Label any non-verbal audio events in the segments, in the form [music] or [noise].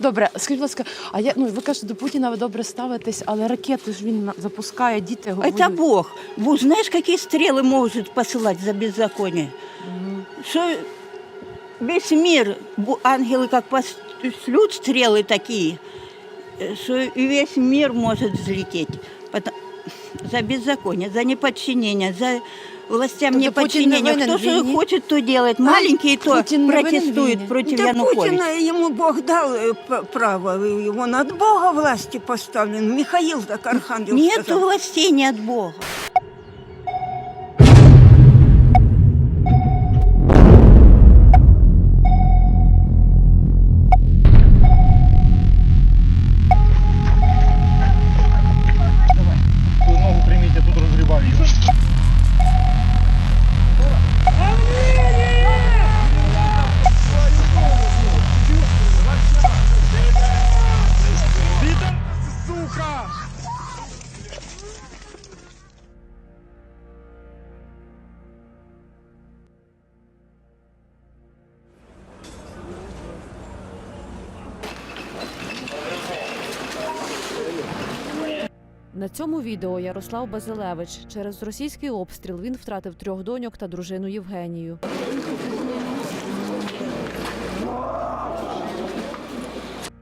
Добре, скажіть, будь ласка, а я ну ви кажете, до Путіна ви добре ставитесь, але ракети ж він на- запускає, діти Это воюють. Бог. Бог, знаешь, какие стрелы может посылать за беззаконие? Что весь мир, бу- ангелы как пошлют стрелы такие, э, что и весь мир может взлететь. Пото- За беззаконие, за неподчинение, за властям не неподчинения. Кто что хочет, то делает. Маленькие то протестуют против Да Януковича. Путина ему Бог дал э, право, он от Бога власти поставлен. Михаил так Архангел Нет властей, не от Бога. Цьому відео Ярослав Базилевич через російський обстріл він втратив трьох доньок та дружину Євгенію.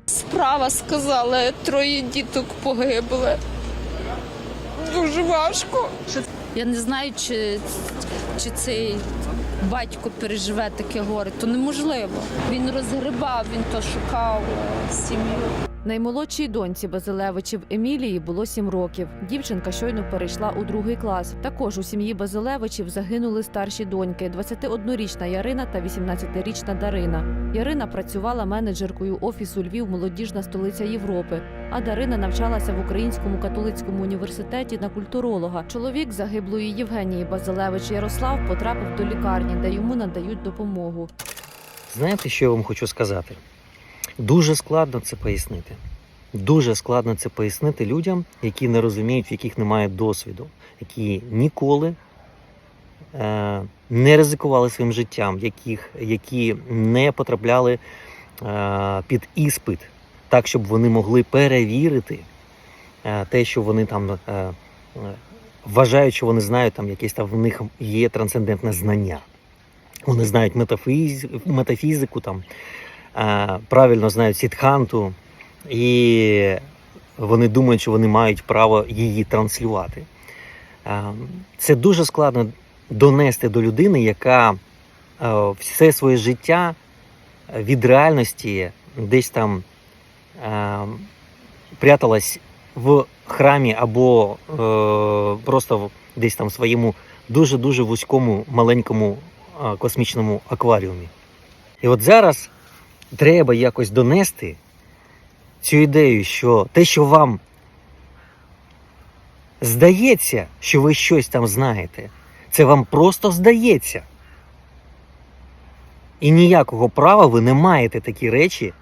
Справа сказали, троє діток погибли. Дуже важко. Я не знаю, чи, чи цей батько переживе таке горе, то неможливо. Він розгребав, він то шукав е, сім'ю. Наймолодшій доньці Базилевичів Емілії було сім років. Дівчинка щойно перейшла у другий клас. Також у сім'ї Базилевичів загинули старші доньки: 21-річна Ярина та 18-річна Дарина. Ярина працювала менеджеркою офісу Львів Молодіжна столиця Європи. А Дарина навчалася в Українському католицькому університеті на культуролога. Чоловік загиблої Євгенії Базилевич Ярослав потрапив до лікарні, де йому надають допомогу. Знаєте, що я вам хочу сказати? Дуже складно це пояснити. Дуже складно це пояснити людям, які не розуміють, в яких немає досвіду, які ніколи е, не ризикували своїм життям, яких, які не потрапляли е, під іспит, так, щоб вони могли перевірити е, те, що вони там е, е, вважають, що вони знають, там якесь там в них є трансцендентне знання. Вони знають метафіз... метафізику, там, правильно знають сітханту, і вони думають, що вони мають право її транслювати. Це дуже складно донести до людини, яка все своє життя від реальності десь там пряталась в храмі або е, просто десь там в своєму дуже-дуже вузькому маленькому космічному акваріумі. І от зараз треба якось донести цю ідею, що те, що вам здається, що ви щось там знаєте, це вам просто здається. І ніякого права ви не маєте такі речі,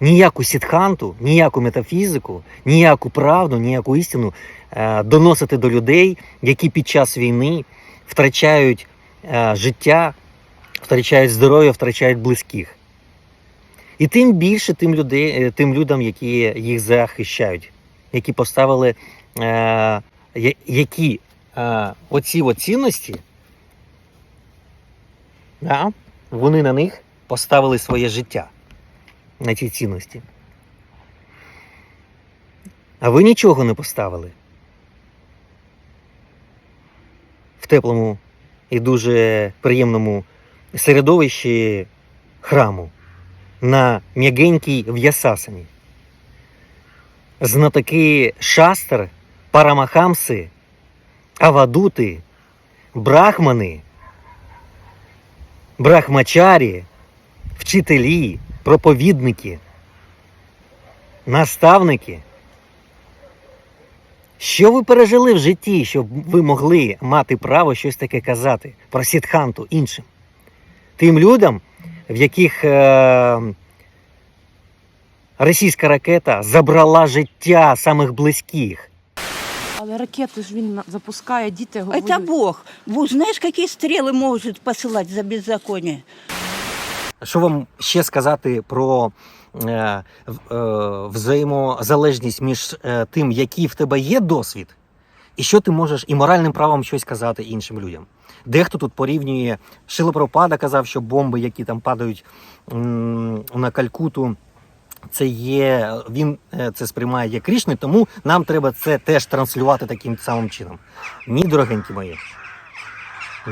ніяку сітханту, ніяку метафізику, ніяку правду, ніяку істину е, доносити до людей, які під час війни втрачають е, життя, втрачають здоров'я, втрачають близьких. І тим більше тим, людей, тим людям, які їх захищають, які поставили е, які е, оці цінності, да, вони на них поставили своє життя на ці цінності. А ви нічого не поставили. В теплому і дуже приємному середовищі храму на м'ягенькій в'ясасані. Знатоки шастр, парамахамси, авадути, брахмани, брахмачарі, вчителі, проповідники, наставники. Що ви пережили в житті, щоб ви могли мати право щось таке казати про сітханту іншим? Тим людям, в яких е- російська ракета забрала життя самих близьких. Але ракети ж він на- запускає, діти Это воюють. Бог. Бог, знаешь, какие стрелы может посылать за беззаконие? Що вам ще сказати про е, в- е, взаємозалежність між е, тим, який в тебе є досвід, І що ти можеш і моральним правом щось казати іншим людям. Дехто тут порівнює Шила Прабхупада казав, що бомби, які там падають на Калькуту, це є він е, це сприймає як Крішни, тому нам треба це теж транслювати таким самим чином. Ні, дорогенькі мої.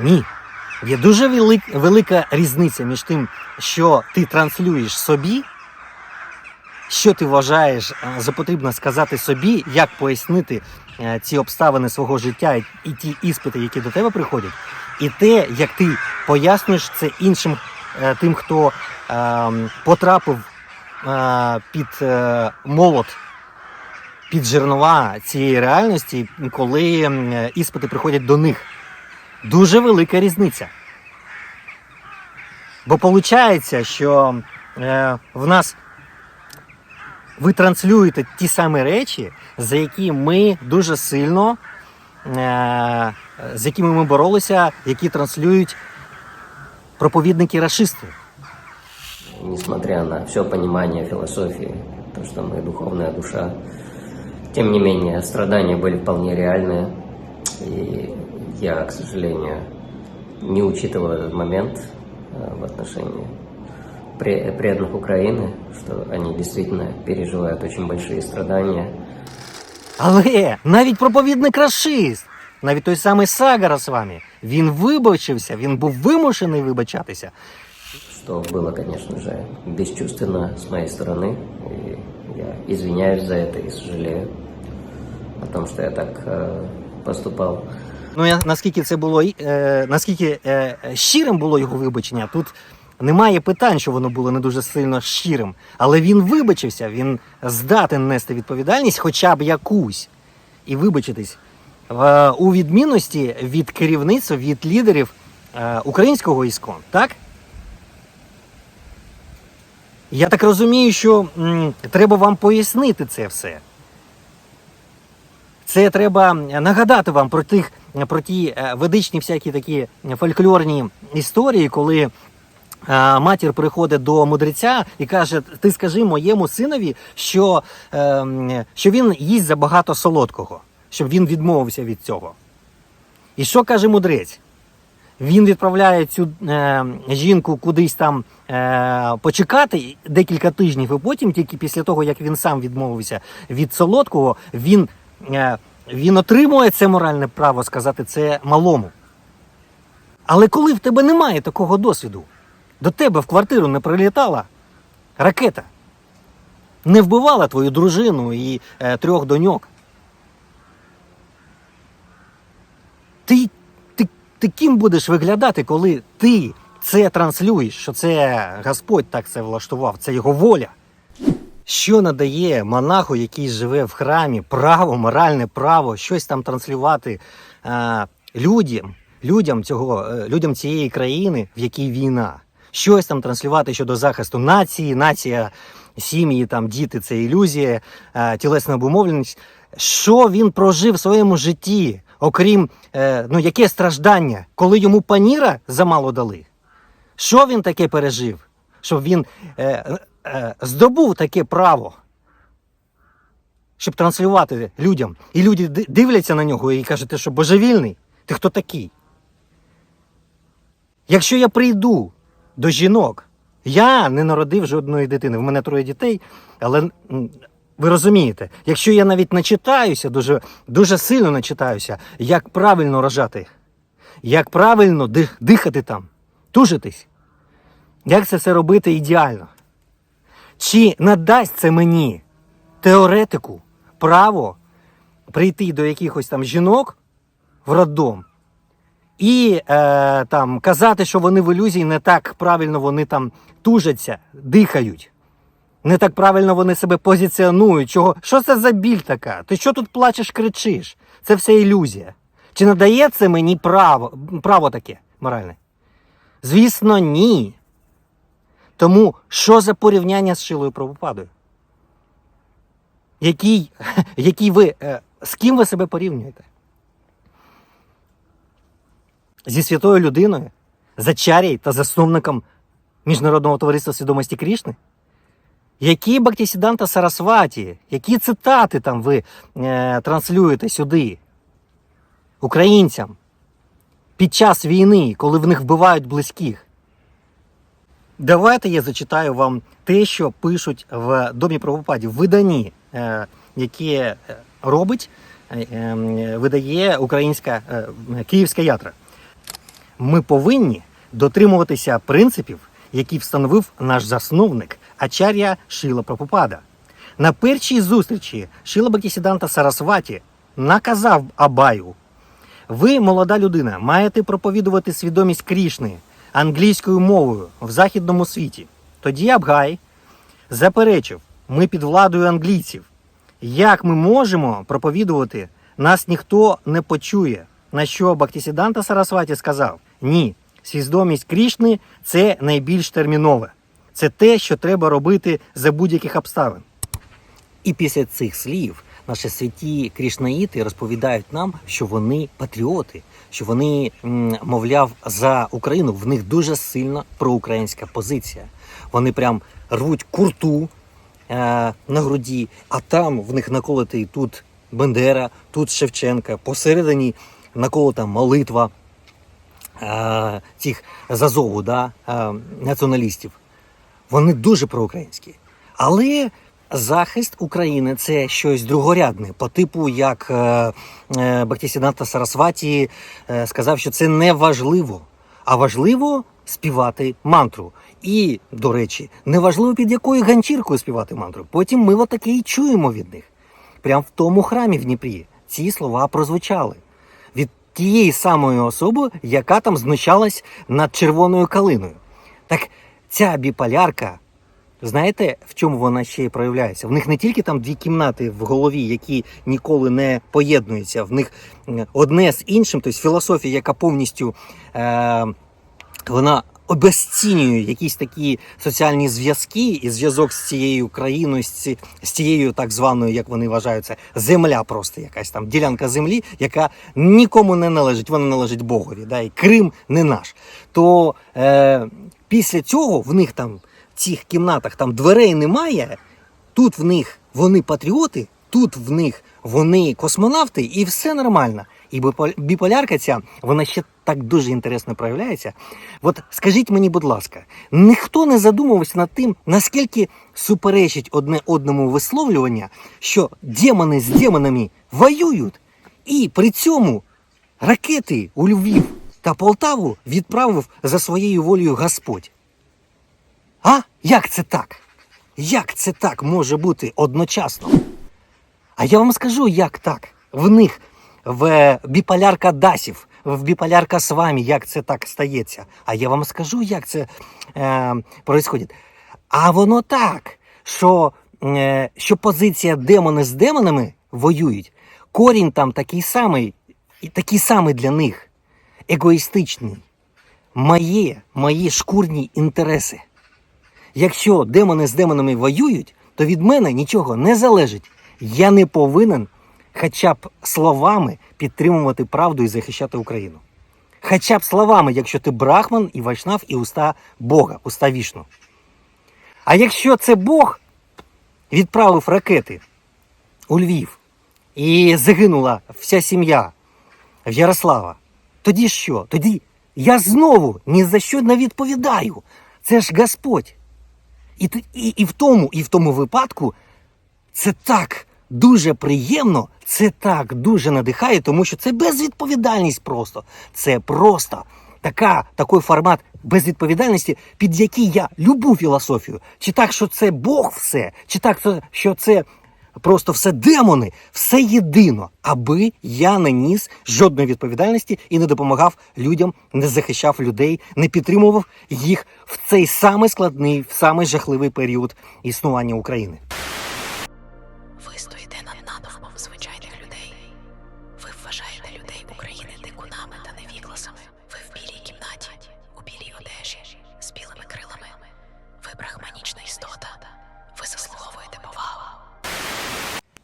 Ні. Є дуже велик, велика різниця між тим, що ти транслюєш собі, що ти вважаєш е, за потрібно сказати собі, як пояснити ці обставини свого життя і, ті іспити, які до тебе приходять, і те, як ти пояснюєш це іншим е, тим, хто е, потрапив е, під е, молот, під жернова цієї реальності, коли е, іспити приходять до них. Дуже велика різниця. Бо виходить, що е, в нас ви транслюєте ті самі речі, за які ми дуже сильно, е, з якими ми боролися, які транслюють проповідники расисти. несмотря на все понимание философии, то, что мы духовная душа, тем не менее, страдания были вполне реальные, и я, к сожалению, не учитывал этот момент э, в отношении пре- преданных Украины, что они действительно переживают очень большие страдания, Але навіть проповідник расист, навіть той самий Сагара з вами, він вибачився, він був вимушений вибачатися. что было, конечно же, бесчувственно с моей стороны, и я извиняюсь за это и сожалею о том, что я так э, поступал. Ну, я, наскільки це було е, наскільки е, щирим було його вибачення, тут немає питань, що воно було не дуже сильно щирим. Але він вибачився, він здатен нести відповідальність, хоча б якусь, і вибачитись. У відмінності від керівництва, від лідерів е, українського іскон, так? Я так розумію, що м, треба вам пояснити це все. Це треба нагадати вам про тих про ті е, ведичні всякі такі фольклорні історії, коли матір приходить до мудреця і каже: Ти скажи моєму синові, що, е, що він їсть забагато солодкого, щоб він відмовився від цього. І що каже мудрець? Він відправляє цю е, жінку кудись там е, почекати декілька тижнів, і потім, тільки після того, як він сам відмовився від солодкого, він, е, він отримує це моральне право сказати це малому. Але коли в тебе немає такого досвіду, до тебе в квартиру не прилітала ракета, не вбивала твою дружину і е, трьох доньок. Ти, ти, ти ким будеш виглядати, коли ти це транслюєш, що це Господь так це влаштував, це його воля. Що надає монаху, який живе в храмі, право, моральне право, щось там транслювати е, людям, людям, цього, е, людям цієї країни, в якій війна, щось там транслювати щодо захисту нації, нація, сім'ї, там діти це ілюзія, е, тілесна обумовленість. Що він прожив в своєму житті, окрім е, ну, яке страждання, коли йому паніра замало дали? Що він таке пережив? Щоб він е, е, здобув таке право, щоб транслювати людям. І люди дивляться на нього і кажуть, ти що божевільний? Ти хто такий? Якщо я прийду до жінок, я не народив жодної дитини. В мене троє дітей, але ви розумієте, якщо я навіть начитаюся, дуже, дуже сильно начитаюся, як правильно рожати, як правильно дихати там, тужитись, як це все робити ідеально? Чи надасть це мені теоретику право прийти до якихось там жінок в роддом і е, там казати, що вони в ілюзії не так правильно вони там тужаться, дихають. Не так правильно вони себе позиціонують. Чого? Що це за біль така? Ти що тут плачеш, кричиш? Це все ілюзія. Чи надає це мені право, право таке моральне? Звісно, ні. Тому що за порівняння з Шилою Прабхупадою? Який, [laughs] який ви, е, з ким ви себе порівнюєте? Зі святою людиною, зачарій та засновником Міжнародного товариства свідомості Крішни? Які Бактісіданта Сарасваті, які цитати там ви е, транслюєте сюди українцям під час війни, коли в них вбивають близьких? Давайте я зачитаю вам те, що пишуть в Домі правопадів, в виданні, е, яке е, робить, е, е, видає українська е, київська ятра. Ми повинні дотримуватися принципів, які встановив наш засновник Ачар'я Шила Прабхупада. На першій зустрічі Шила Бактісіданта Сарасваті наказав Абаю ви, молода людина, маєте проповідувати свідомість Крішни англійською мовою в західному світі. Тоді Абгай заперечив: ми під владою англійців. Як ми можемо проповідувати? Нас ніхто не почує. На що Бактісіданта Сарасваті сказав: ні, свідомість Крішни це найбільш термінове. Це те, що треба робити за будь-яких обставин. І після цих слів наші святі крішнаїти розповідають нам, що вони патріоти, що вони, мовляв, за Україну. В них дуже сильна проукраїнська позиція. Вони прям рвуть курту е, на груді, а там в них наколотий тут Бендера, тут Шевченка, посередині наколота молитва цих зазову да, е, націоналістів. Вони дуже проукраїнські. Але захист України це щось другорядне, по типу, як е, е, Бахтісіданта Сарасваті е, сказав, що це не важливо, а важливо співати мантру. І, до речі, не важливо під якою ганчіркою співати мантру. Потім ми отаке і чуємо від них. Прямо в тому храмі в Дніпрі ці слова прозвучали від тієї самої особи, яка там знущалась над червоною калиною. Так ця біполярка, знаєте, в чому вона ще й проявляється? В них не тільки там дві кімнати в голові, які ніколи не поєднуються, в них одне з іншим, тобто філософія, яка повністю е, вона обезцінює якісь такі соціальні зв'язки і зв'язок з цією країною, з, ці, з тією так званою, як вони вважаються, земля просто якась там ділянка землі, яка нікому не належить, вона належить Богові. Да, і Крим не наш. То е, після цього в них там в цих кімнатах там дверей немає. Тут в них вони патріоти, тут в них вони космонавти, і все нормально. І біполярка ця, вона ще так дуже інтересно проявляється. От скажіть мені, будь ласка, ніхто не задумувався над тим, наскільки суперечить одне одному висловлювання, що демони з демонами воюють, і при цьому ракети у Львів та Полтаву відправив за своєю волею Господь. А як це так? Як це так може бути одночасно? А я вам скажу, як так. В них в біполярка Дасів, біполярка з вами, як це так стається. А я вам скажу, як це е. А воно так, що, е, що позиція демони з демонами воюють. Корінь там такий самий, такий самий для них, егоїстичний. Моє, мої шкурні інтереси. Якщо демони з демонами воюють, то від мене нічого не залежить. Я не повинен хоча б словами підтримувати правду і захищати Україну. Хоча б словами, якщо ти брахман і вайшнав, і уста Бога, уста вішну. А якщо це Бог відправив ракети у Львів і загинула вся сім'я в Ярослава, тоді що? Тоді я знову ні за що не відповідаю. Це ж Господь. І, і, і в тому, і в тому випадку це так дуже приємно, це так дуже надихає, тому що це безвідповідальність просто. Це просто така, такий формат безвідповідальності, під який я любу філософію. Чи так, що це Бог все, чи так, що- це просто все демони, все єдино, аби я не ніс жодної відповідальності і не допомагав людям, не захищав людей, не підтримував їх в цей самий складний, в самий жахливий період існування України.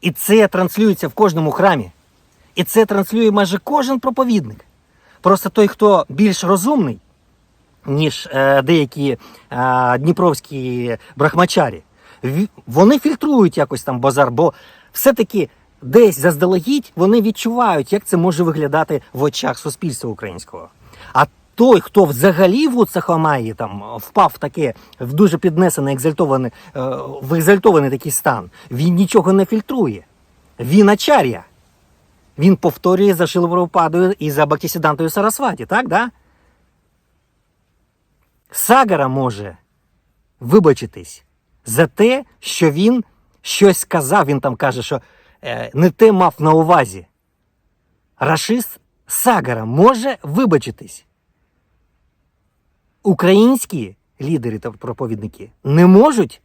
І це транслюється в кожному храмі. І це транслює майже кожен проповідник. Просто той, хто більш розумний, ніж е, деякі е, дніпровські брахмачарі, Вони фільтрують якось там базар, бо все-таки десь заздалегідь вони відчувають, як це може виглядати в очах суспільства українського. Той, хто взагалі в Уцахамаї там впав в таке в дуже піднесений, екзальтований, е, в екзальтований такий стан, він нічого не фільтрує. Він ачар'я. Він повторює за Шилопропадою і за Бактісідантою Сарасваті, так? Да? Сагара може вибачитись за те, що він щось сказав. Він там каже, що е, не те мав на увазі. Рашист Сагара може вибачитись. Українські лідери та проповідники не можуть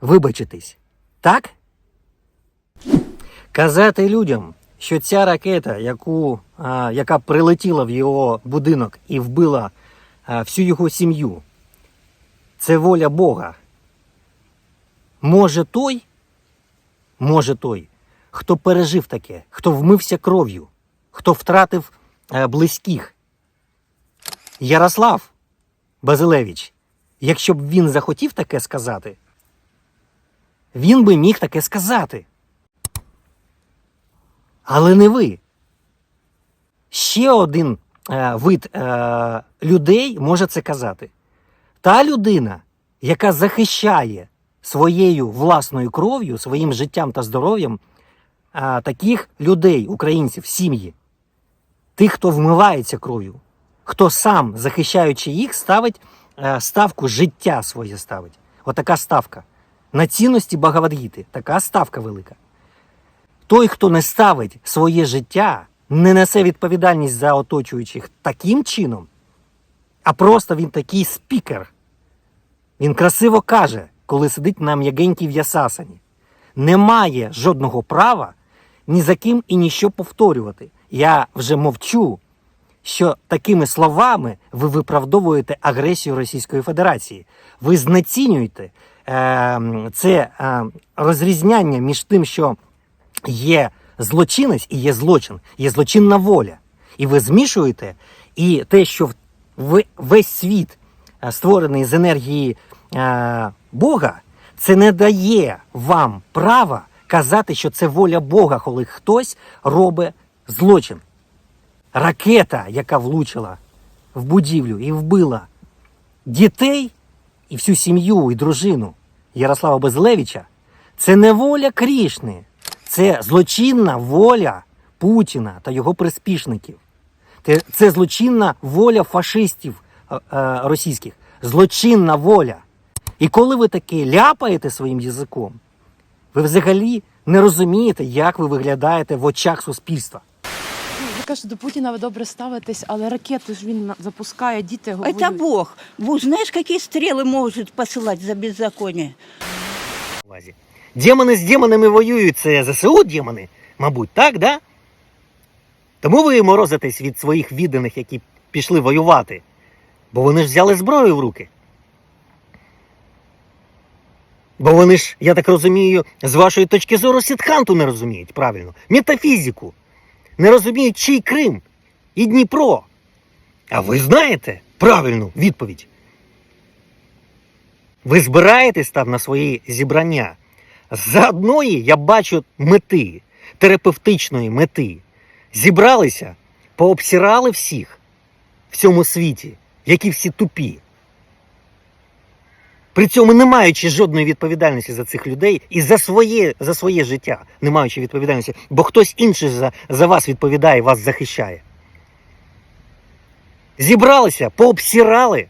вибачитись. Так? Казати людям, що ця ракета, яку, а, яка прилетіла в його будинок і вбила а, всю його сім'ю, це воля Бога. Може той, може той, хто пережив таке, хто вмився кров'ю, хто втратив е, близьких. Ярослав Базилевич, якщо б він захотів таке сказати, він би міг таке сказати. Але не ви. Ще один е, вид е, людей може це казати. Та людина, яка захищає своєю власною кров'ю, своїм життям та здоров'ям е, таких людей, українців, сім'ї, тих, хто вмивається кров'ю, хто сам, захищаючи їх, ставить е, ставку життя своє ставить. Отака ставка. На цінності Багавадгіти, така ставка велика. Той, хто не ставить своє життя, не несе відповідальність за оточуючих таким чином, а просто він такий спікер. Він красиво каже, коли сидить на м'ягенькій в'ясасані. Не має жодного права ні за ким і ніщо повторювати. Я вже мовчу, що такими словами ви виправдовуєте агресію Російської Федерації. Ви знецінюєте е, це е, розрізняння між тим, що є злочинець і є злочин, є злочинна воля. І ви змішуєте, і те, що ви- весь світ е, створений з енергії е, Бога, це не дає вам права казати, що це воля Бога, коли хтось робить злочин. Ракета, яка влучила в будівлю і вбила дітей і всю сім'ю і дружину Ярослава Безлевича, це не воля Крішни, це злочинна воля Путіна та його приспішників. Це, злочинна воля фашистів е, е, російських. Злочинна воля. І коли ви таке ляпаєте своїм язиком, ви взагалі не розумієте, як ви виглядаєте в очах суспільства Ну, Ви кажете, до Путіна ви добре ставитесь, але ракети ж він на- запускає, діти його Это воюють. Бог. Бог знаешь, какие стрелы может посылать за беззаконие? увазі. Демони з демонами воюють, це ЗСУ демони, мабуть, так, да? Тому ви морозитесь від своїх відданих, які пішли воювати. Бо вони ж взяли зброю в руки. Бо вони ж, я так розумію, з вашої точки зору Сітханту не розуміють правильно. Метафізику. Не розуміють, чий Крим і Дніпро. А ви знаєте правильну відповідь. Ви збираєтесь там на свої зібрання. З одної я бачу мети, терапевтичної мети. Зібралися, пообсирали всіх в цьому світі, які всі тупі. При цьому не маючи жодної відповідальності за цих людей і за своє, за своє життя, не маючи відповідальності, бо хтось інший за, за вас відповідає, вас захищає. Зібралися, пообсирали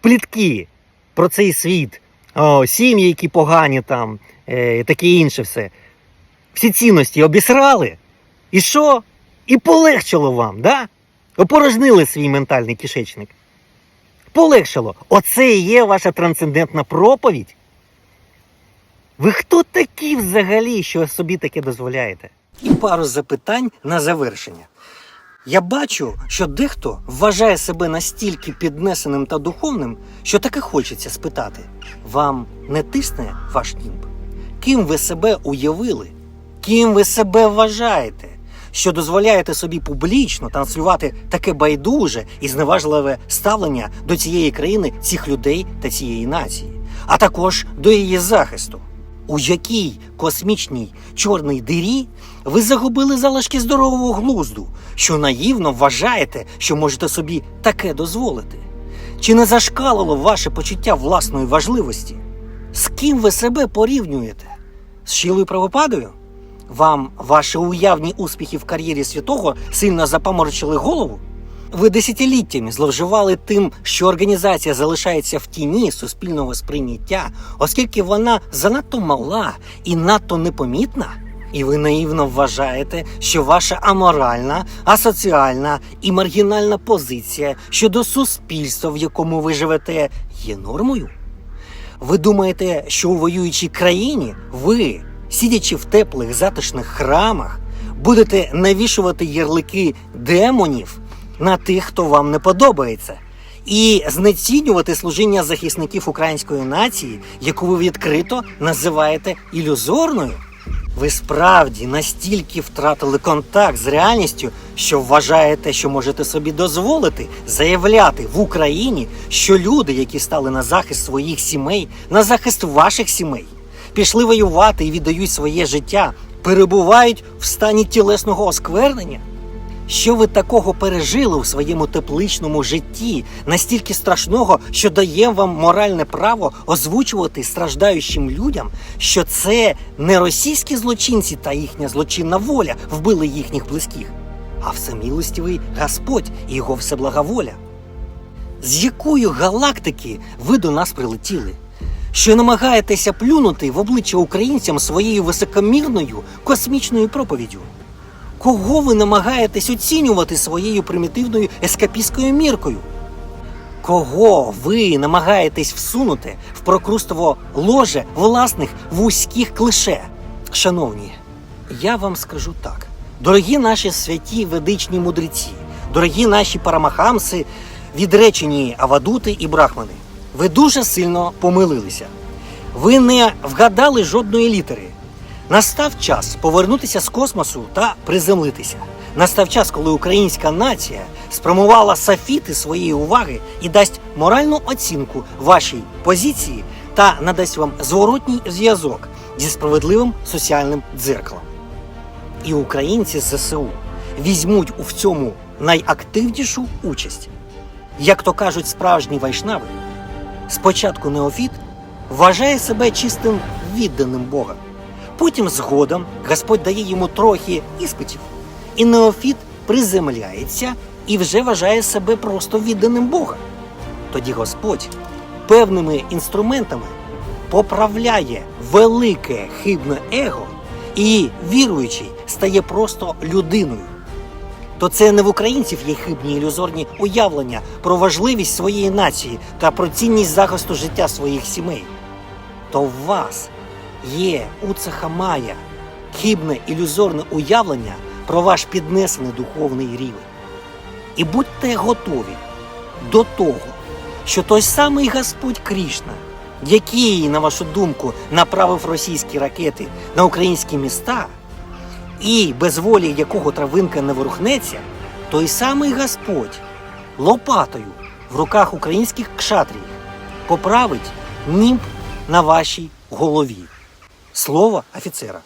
плітки про цей світ, о, сім'ї, які погані там, е, таке інше все. Всі цінності обісрали. І що? І полегшило вам, да? Опорожнили свій ментальний кишечник. Полегшило. Оце і є ваша трансцендентна проповідь. Ви хто такі взагалі, що собі таке дозволяєте? І пару запитань на завершення. Я бачу, що дехто вважає себе настільки піднесеним та духовним, що таки хочеться спитати: вам не тисне ваш німб? Ким ви себе уявили? Ким ви себе вважаєте? Що дозволяєте собі публічно транслювати таке байдуже і зневажливе ставлення до цієї країни, цих людей та цієї нації? а також до її захисту. У якій космічній чорній дирі ви загубили залишки здорового глузду, що наївно вважаєте, що можете собі таке дозволити? Чи не зашкалило ваше почуття власної важливості? З ким ви себе порівнюєте? З Шілою Правопадою? Вам ваші уявні успіхи в кар'єрі святого сильно запаморочили голову? Ви десятиліттями зловживали тим, що організація залишається в тіні суспільного сприйняття, оскільки вона занадто мала і надто непомітна. І ви наївно вважаєте, що ваша аморальна, асоціальна і маргінальна позиція щодо суспільства, в якому ви живете, є нормою? Ви думаєте, що у воюючій країні ви, сидячи в теплих затишних храмах, будете навішувати ярлики демонів на тих, хто вам не подобається, і знецінювати служіння захисників української нації, яку ви відкрито називаєте ілюзорною? Ви справді настільки втратили контакт з реальністю, що вважаєте, що можете собі дозволити заявляти в Україні, що люди, які стали на захист своїх сімей, на захист ваших сімей, пішли воювати і віддають своє життя, перебувають в стані тілесного осквернення? Що ви такого пережили у своєму тепличному житті, настільки страшного, що дає вам моральне право озвучувати страждаючим людям, що це не російські злочинці та їхня злочинна воля вбили їхніх близьких, а всемилостивий Господь і його всеблаговоля? З якої галактики ви до нас прилетіли? Що намагаєтеся плюнути в обличчя українцям своєю високомірною космічною проповіддю? Кого ви намагаєтесь оцінювати своєю примітивною ескапістською міркою? Кого ви намагаєтесь всунути в прокрустово ложе власних вузьких клише? Шановні, я вам скажу так: дорогі наші святі ведичні мудреці, дорогі наші парамахамси, відречені авадути і брахмани, ви дуже сильно помилилися. Ви не вгадали жодної літери. Настав час повернутися з космосу та приземлитися. Настав час, коли українська нація спрямувала сафіти своєї уваги і дасть моральну оцінку вашій позиції та надасть вам зворотній зв'язок зі справедливим соціальним дзеркалом. І українці з ЗСУ візьмуть у в цьому найактивнішу участь. Як то кажуть справжні вайшнави, спочатку неофіт вважає себе чистим відданим Бога. Потім згодом Господь дає йому трохи іспитів, і Неофіт приземляється і вже вважає себе просто відданим Бога. Тоді Господь певними інструментами поправляє велике хибне его, і віруючий стає просто людиною. То це не в українців є хибні ілюзорні уявлення про важливість своєї нації та про цінність захисту життя своїх сімей. То в вас є уцеха Мая, хибне ілюзорне уявлення про ваш піднесений духовний рівень. І будьте готові до того, що той самий Господь Крішна, який, на вашу думку, направив російські ракети на українські міста, і без волі якого травинка не ворухнеться, той самий Господь лопатою в руках українських кшатрів поправить німб на вашій голові. Слово офіцера.